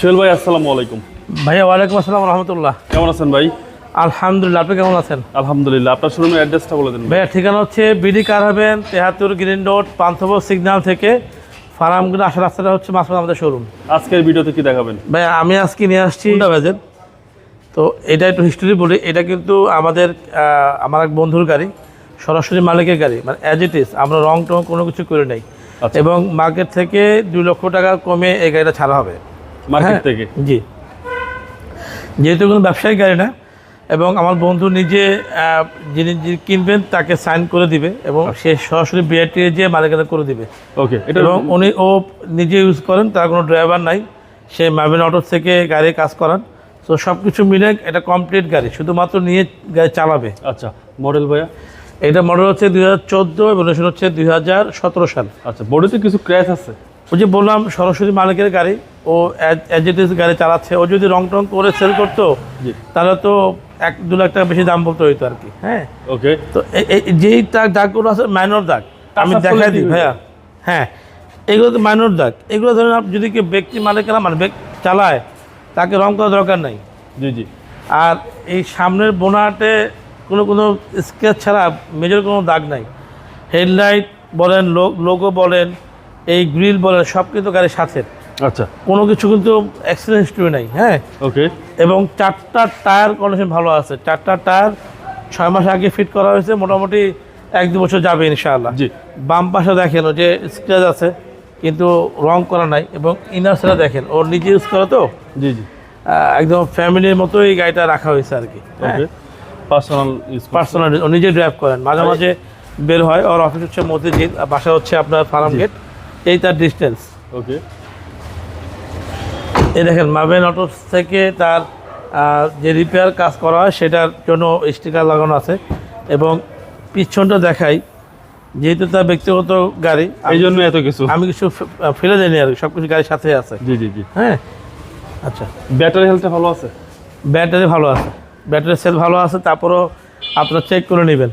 সোহেল ভাই আসসালামু আলাইকুম। ভাইয়া ওয়ালাইকুম আসসালাম রহমতুল্লাহ। কেমন আছেন ভাই? আলহামদুলিল্লাহ আপনি কেমন আছেন? আলহামদুলিল্লাহ আপনার শোরুমের অ্যাড্রেসটা বলে দিন ভাইয়া ঠিকানা হচ্ছে বিডি কার হবেন তেহাত্তর গ্রিন রোড পান্থব সিগন্যাল থেকে ফার্মগুলো আসার রাস্তাটা হচ্ছে মাসুদ আমাদের শোরুম। আজকের ভিডিওতে কি দেখাবেন? ভাইয়া আমি আজকে নিয়ে আসছি বাজেট? তো এটা একটু হিস্টোরি বলি। এটা কিন্তু আমাদের আমার এক বন্ধুর গাড়ি সরাসরি মালিকের গাড়ি। মানে অ্যাজ ইট ইজ আমরা রং টং কোনো কিছু করে নেই। এবং মার্কেট থেকে দুই লক্ষ টাকা কমে এই গাড়িটা ছাড়া হবে। মার্কেট হ্যাঁ, থেকে? জি। যেহেতু কোনো ব্যবসায়িক গাড়ি না এবং আমার বন্ধু নিজে যিনি কিনবেন তাকে সাইন করে দিবে এবং সে সরাসরি বিআরটি যে মালিকানা করে দিবে। ওকে এটা এবং উনি ও নিজে ইউজ করেন তার কোনো ড্রাইভার নাই। সে মার্বেন অটো থেকে গাড়ি কাজ করান। তো সব কিছু মিলে এটা কমপ্লিট গাড়ি শুধুমাত্র নিয়ে গাড়ি চালাবে। আচ্ছা মডেল ভাইয়া? এটা মডেল হচ্ছে দুই হাজার চোদ্দ এবং হচ্ছে দুই হাজার সতেরো সাল। আচ্ছা বডিতে কিছু ক্র্যাশ আছে। ওই যে বললাম সরাসরি মালিকের গাড়ি ও অ্যাজ ইট ইজ গাড়ি চালাচ্ছে। ও যদি রং টং করে সেল করতো জি। তাহলে তো এক দু লাখ টাকা বেশি দাম বলতে হইতো আর কি হ্যাঁ? ওকে তো যেই দাগ দাগগুলো আছে মাইনর দাগ আমি দেখাই দিই ভাইয়া। হ্যাঁ এগুলো তো মাইনর দাগ। এগুলো ধরেন আপনি যদি কেউ ব্যক্তি মালিকেরা মানে চালায় তাকে রং করার দরকার নাই। জি জি। আর এই সামনের বোনাটে কোনো কোনো স্কেচ ছাড়া মেজর কোনো দাগ নাই। হেডলাইট বলেন লোগো বলেন এই গ্রিল বলেন সব কিন্তু গাড়ির সাথে। আচ্ছা। কোনো কিছু কিন্তু অ্যাক্সিডেন্ট হিস্ট্রি নাই হ্যাঁ? ওকে এবং চারটা টায়ার কন্ডিশন ভালো আছে। চারটা টায়ার ছয় মাস আগে ফিট করা হয়েছে মোটামুটি এক দু বছর যাবে ইনশাআল্লাহ। জি। বাম পাশে দেখেন ও যে স্ক্র্যাচ আছে কিন্তু রং করা নাই এবং ইনার সেটা দেখেন ওর নিজে ইউজ করে তো? জি জি। একদম ফ্যামিলির মতো এই গাড়িটা রাখা হয়েছে আর কি ওকে পার্সোনাল পার্সোনাল নিজে ড্রাইভ করেন। মাঝে মাঝে বের হয় ওর অফিস হচ্ছে মতিঝিল বাসা হচ্ছে আপনার ফার্ম গেট এই তার ডিস্টেন্স ওকে। এই দেখেন মার্বেন অটোস থেকে তার যে রিপেয়ার কাজ করা হয় সেটার জন্য স্টিকার লাগানো আছে। এবং পিছনটা দেখাই যেহেতু তার ব্যক্তিগত গাড়ি এই জন্য এত কিছু। আমি কিছু ফেলে দেয়নি আর কি, সব কিছু গাড়ির সাথে আছে। জি জি জি। হ্যাঁ? আচ্ছা। ব্যাটারি হেলথটা ভালো আছে? ব্যাটারি ভালো আছে। ব্যাটারি সেল ভালো আছে তারপরও আপনারা চেক করে নেবেন।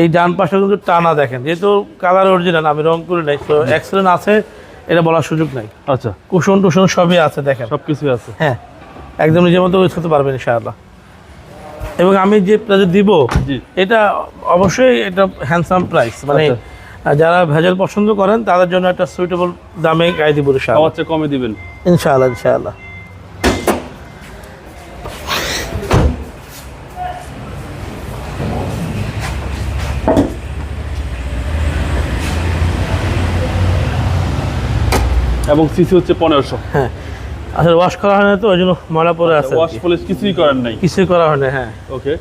এই ডান পাশে কিন্তু টানা দেখেন যেহেতু কালার অরিজিনাল আমি রং করে নাই তো অ্যাক্সিডেন্ট আছে এটা বলার সুযোগ নাই। আচ্ছা। কুশন টুশন সবই আছে দেখেন। সব কিছুই আছে। হ্যাঁ একদম নিজের মতো ইউজ করতে পারবেন ইনশাআল্লাহ। এবং আমি যে প্রাইস দিব এটা অবশ্যই এটা হ্যান্ডসাম প্রাইস মানে আচ্ছা। যারা ভেজাল পছন্দ করেন তাদের জন্য একটা সুইটেবল দামে গাড়ি দিব চেয়ে কমে দিবেন। ইনশাআল্লাহ ইনশাআল্লাহ। এবং সিসি হচ্ছে পনেরোশো। হ্যাঁ। আসলে ওয়াশ করা হয় না তো ওই জন্য ময়লা পরে আছে ওয়াশ। পলিশ কিছুই করার নাই। কিছুই করা হয় না হ্যাঁ। ওকে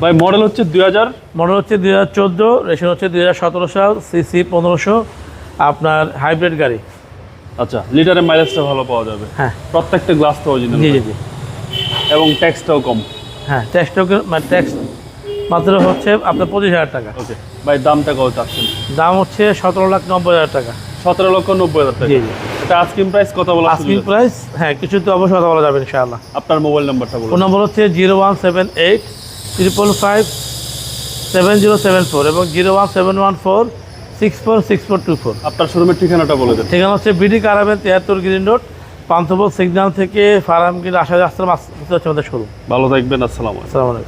ভাই মডেল হচ্ছে দুই হাজার। মডেল হচ্ছে দুই হাজার চোদ্দ রেশন হচ্ছে দুই হাজার সতেরো সাল সিসি পনেরোশো আপনার হাইব্রিড গাড়ি। আচ্ছা লিটারের মাইলেজটা ভালো পাওয়া যাবে। হ্যাঁ। প্রত্যেকটা গ্লাস তো অরিজিনাল জি জি জি। এবং ট্যাক্সটাও কম। হ্যাঁ ট্যাক্স মানে ট্যাক্স মাত্র হচ্ছে আপনার পঁচিশ হাজার টাকা। ওকে ভাই দামটা কত চাচ্ছেন? দাম হচ্ছে সতেরো লাখ নব্বই হাজার টাকা। সতেরো লক্ষ নব্বই হাজার টাকা। জি জি। এটা আস্কিং প্রাইস কত বলা আস্কিং প্রাইস হ্যাঁ কিছু তো অবশ্যই কথা বলা যাবে ইনশাআল্লাহ। আপনার মোবাইল নাম্বারটা বলুন। ফোন নম্বর হচ্ছে zero one seven eight triple five seven zero seven four এবং zero one seven one four six four six four two four. আপনার শোরুমের ঠিকানাটা বলে দেন। ঠিকানা হচ্ছে বিডি কারাবেন তিয়াত্তর গ্রিন রোড পান্থপথ সিগন্যাল থেকে ফার্ম গির আসা রাস্তার মাছ আমাদের শুরু ভালো থাকবেন আসসালামু আসসালামু আলাইকুম।